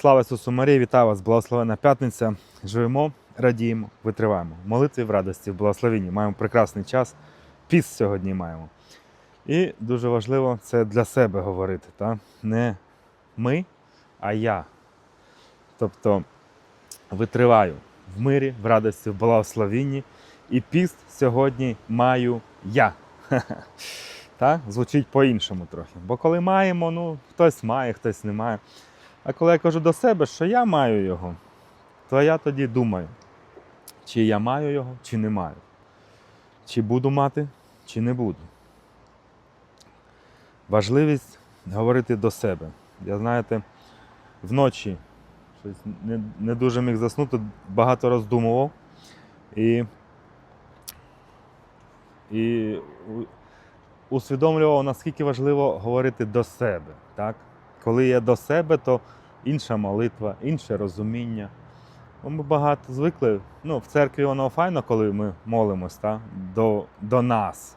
Слава Ісусу Марії, вітаю вас, благословена п'ятниця. Живемо, радіємо, витриваємо. В молитві в радості, в благословенні. Маємо прекрасний час. Піс сьогодні маємо. І дуже важливо це для себе говорити. Та? Не ми, а я. Тобто витриваю в мирі, в радості, в благословенні. І піст сьогодні маю я. Та? Звучить по-іншому трохи. Бо коли маємо, ну, хтось має, хтось не має. А коли я кажу до себе, що я маю його, то я тоді думаю, чи я маю його, чи не маю. Чи буду мати, чи не буду. Важливість говорити до себе. Я, знаєте, вночі щось не, не дуже міг заснути, багато роздумував. І, і усвідомлював, наскільки важливо говорити до себе. Так? Коли є до себе, то інша молитва, інше розуміння. Ми багато звикли. Ну, в церкві воно файно, коли ми молимось та? До, до нас.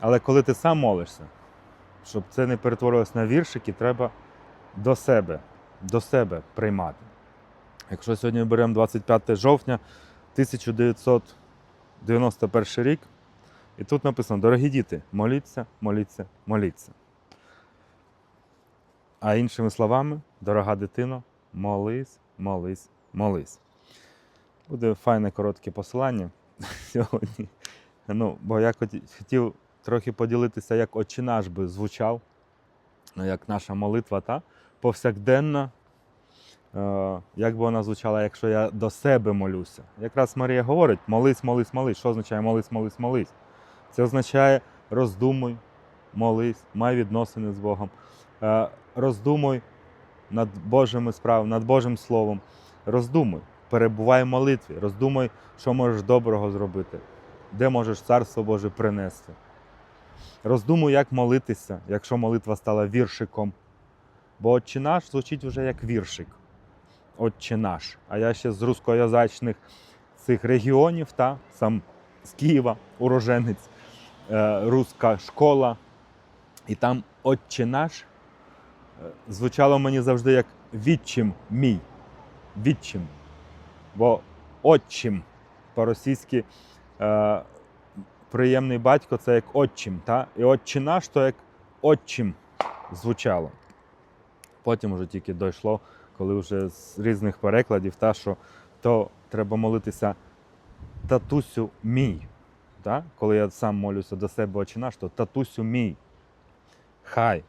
Але коли ти сам молишся, щоб це не перетворилось на віршики, треба до себе, до себе приймати. Якщо сьогодні ми беремо 25 жовтня 1991 рік, і тут написано: дорогі діти, моліться, моліться, моліться. А іншими словами, дорога дитино, молись, молись, молись. Буде файне коротке посилання сьогодні. Ну, бо я хотів трохи поділитися, як «Отче наш би звучав, ну, як наша молитва та повсякденна. Е, як би вона звучала, якщо я до себе молюся. Якраз Марія говорить: молись, молись, молись. Що означає молись, молись, молись? Це означає роздумуй, молись, май відносини з Богом. Е, роздумуй над Божими справами, над Божим Словом. Роздумуй, перебувай в молитві, роздумуй, що можеш доброго зробити, де можеш Царство Боже принести. Роздумуй, як молитися, якщо молитва стала віршиком. Бо Отче наш звучить вже як віршик. Отче наш. А я ще з рускоязичних цих регіонів, та, сам з Києва, уроженець, е, руська школа. І там Отче наш звучало мені завжди як відчим мій. Відчим. Бо отчим по-російськи е, приємний батько це як отчим. Та? І отче наш то як отчим звучало. Потім вже тільки дійшло, коли вже з різних перекладів, та, що то треба молитися татусю мій. Та? Коли я сам молюся до себе отче наш, то татусю мій. Хай.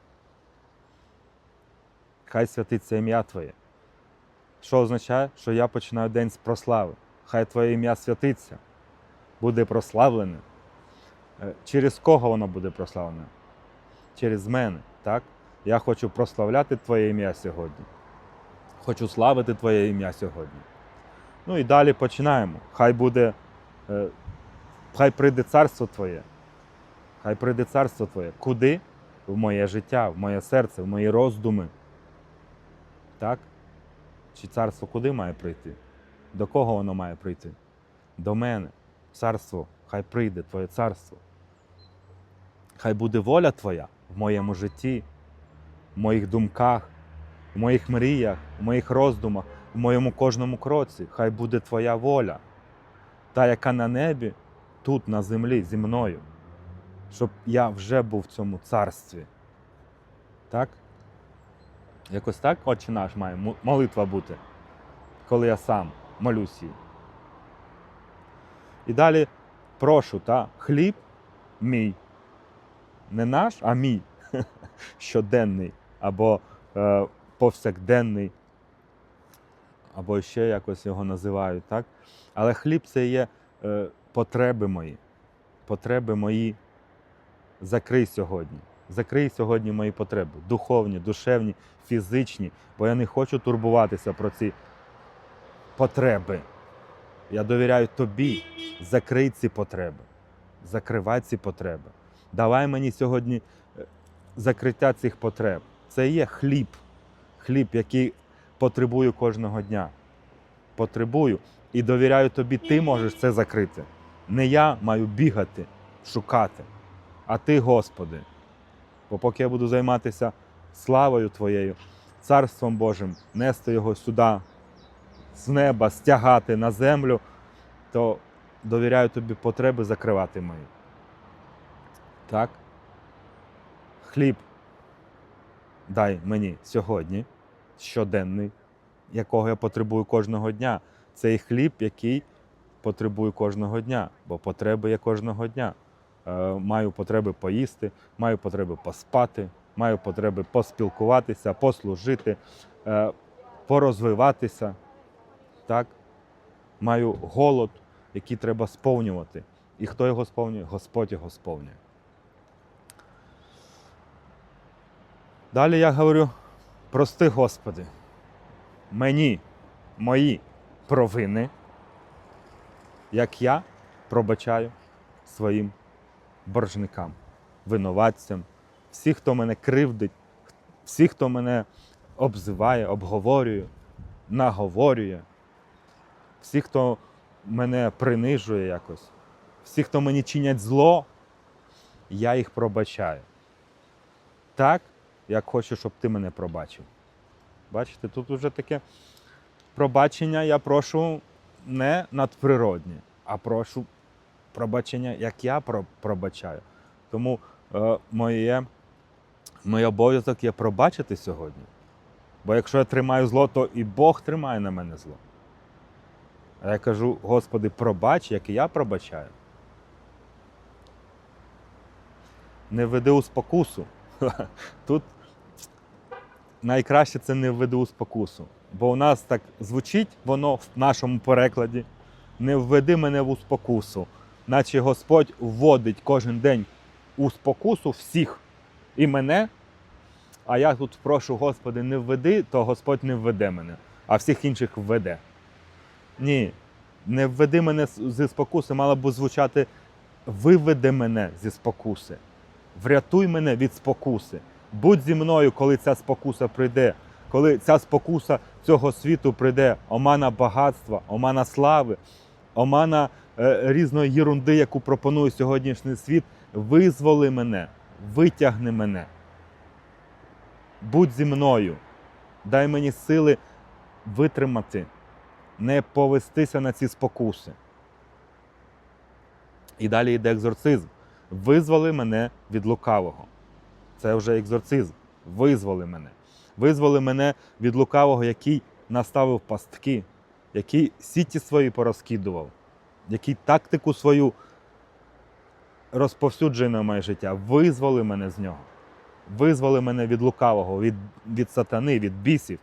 Хай святиться ім'я Твоє. Що означає, що я починаю день з прослави. Хай Твоє ім'я святиться, буде прославлене. Е, Через кого воно буде прославлене? Через мене, так? Я хочу прославляти Твоє ім'я сьогодні. Хочу славити Твоє ім'я сьогодні. Ну і далі починаємо. Хай буде, е, хай прийде царство Твоє. Хай прийде царство Твоє. Куди? В моє життя, в моє серце, в мої роздуми. Так? Чи царство куди має прийти? До кого воно має прийти? До мене. Царство, хай прийде Твоє царство. Хай буде воля Твоя в моєму житті, в моїх думках, в моїх мріях, в моїх роздумах, в моєму кожному кроці. Хай буде Твоя воля, та, яка на небі, тут, на землі, зі мною, щоб я вже був в цьому царстві. Так? Якось так, Отче наш має молитва бути, коли я сам молюсь. І далі прошу, та, хліб мій. Не наш, а мій. Щоденний або е, повсякденний, або ще якось його називають, так? Але хліб це є е, потреби мої. Потреби мої закрий сьогодні. Закрий сьогодні мої потреби духовні, душевні, фізичні, бо я не хочу турбуватися про ці потреби. Я довіряю тобі, закрий ці потреби, закривай ці потреби. Давай мені сьогодні е, закриття цих потреб. Це є хліб, хліб, який потребую кожного дня. Потребую і довіряю тобі, ти можеш це закрити. Не я маю бігати, шукати, а ти, Господи. Бо поки я буду займатися славою Твоєю, Царством Божим, нести його сюди, з неба, стягати на землю, то довіряю тобі потреби закривати мої. Так? Хліб дай мені сьогодні, щоденний, якого я потребую кожного дня. Цей хліб, який потребую кожного дня, бо потреби є кожного дня. Е, маю потреби поїсти, маю потреби поспати, маю потреби поспілкуватися, послужити, е, порозвиватися. Так? Маю голод, який треба сповнювати. І хто його сповнює? Господь його сповнює. Далі я говорю: прости, Господи, мені мої провини, як я пробачаю своїм боржникам, винуватцям, всі, хто мене кривдить, всі, хто мене обзиває, обговорює, наговорює, всі, хто мене принижує якось, всі, хто мені чинять зло, я їх пробачаю. Так, як хочу, щоб ти мене пробачив. Бачите, тут вже таке пробачення я прошу не надприроднє, а прошу пробачення, як я пробачаю. Тому е, моє, мій обов'язок є пробачити сьогодні. Бо якщо я тримаю зло, то і Бог тримає на мене зло. А я кажу, Господи, пробач, як і я пробачаю. Не веди у спокусу. Тут найкраще це не введи у спокусу. Бо у нас так звучить воно в нашому перекладі. Не введи мене в спокусу. Наче Господь вводить кожен день у спокусу всіх і мене. А я тут прошу, Господи, не введи, то Господь не введе мене, а всіх інших введе. Ні, не введи мене зі спокуси, мало б звучати виведи мене зі спокуси. Врятуй мене від спокуси. Будь зі мною, коли ця спокуса прийде, коли ця спокуса цього світу прийде, омана багатства, омана слави, омана різної єрунди, яку пропонує сьогоднішній світ, визволи мене, витягни мене. Будь зі мною, дай мені сили витримати, не повестися на ці спокуси. І далі йде екзорцизм. Визволи мене від лукавого. Це вже екзорцизм. Визволи мене. Визволи мене від лукавого, який наставив пастки, який сіті свої порозкидував, який тактику свою розповсюджує на моє життя. Визволи мене з нього. Визволи мене від лукавого, від, від сатани, від бісів.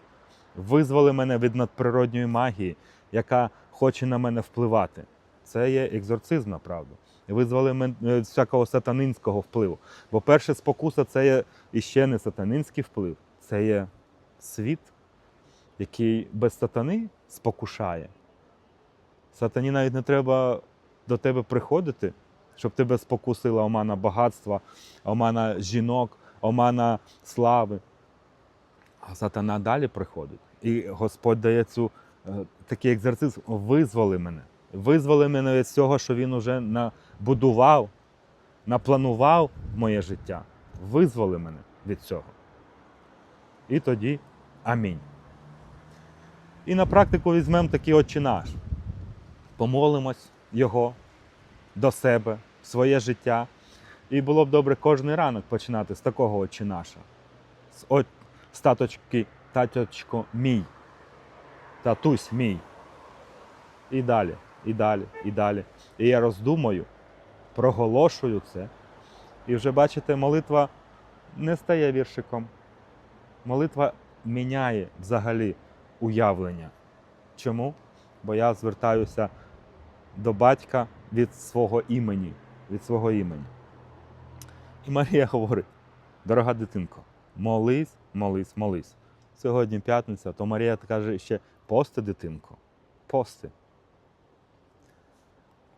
Визволи мене від надприродньої магії, яка хоче на мене впливати. Це є екзорцизм, направду. Визвали мене від всякого сатанинського впливу. Бо перша спокуса це є іще не сатанинський вплив, це є світ, який без сатани спокушає. Сатані навіть не треба до тебе приходити, щоб тебе спокусила омана багатства, омана жінок, омана слави. А сатана далі приходить. І Господь дає цю е, такий екзерциз, визволи мене. Визволи мене від цього, що він уже набудував, напланував моє життя. Визволи мене від цього. І тоді амінь. І на практику візьмемо такий отче наш. Помолимось його до себе, в своє життя. І було б добре кожен ранок починати з такого отче наша. З, от, з таточко мій, татусь мій. І далі, і далі, і далі. І я роздумаю, проголошую це. І вже бачите, молитва не стає віршиком. Молитва міняє взагалі уявлення. Чому? Бо я звертаюся до батька від свого імені, від свого імені. І Марія говорить: дорога дитинко, молись, молись, молись. Сьогодні п'ятниця, то Марія каже ще пости, дитинко, пости.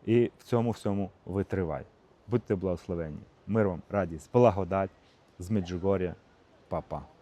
І в цьому всьому витривай. Будьте благословенні. Мир вам, радість, благодать з Меджугор'я, Папа.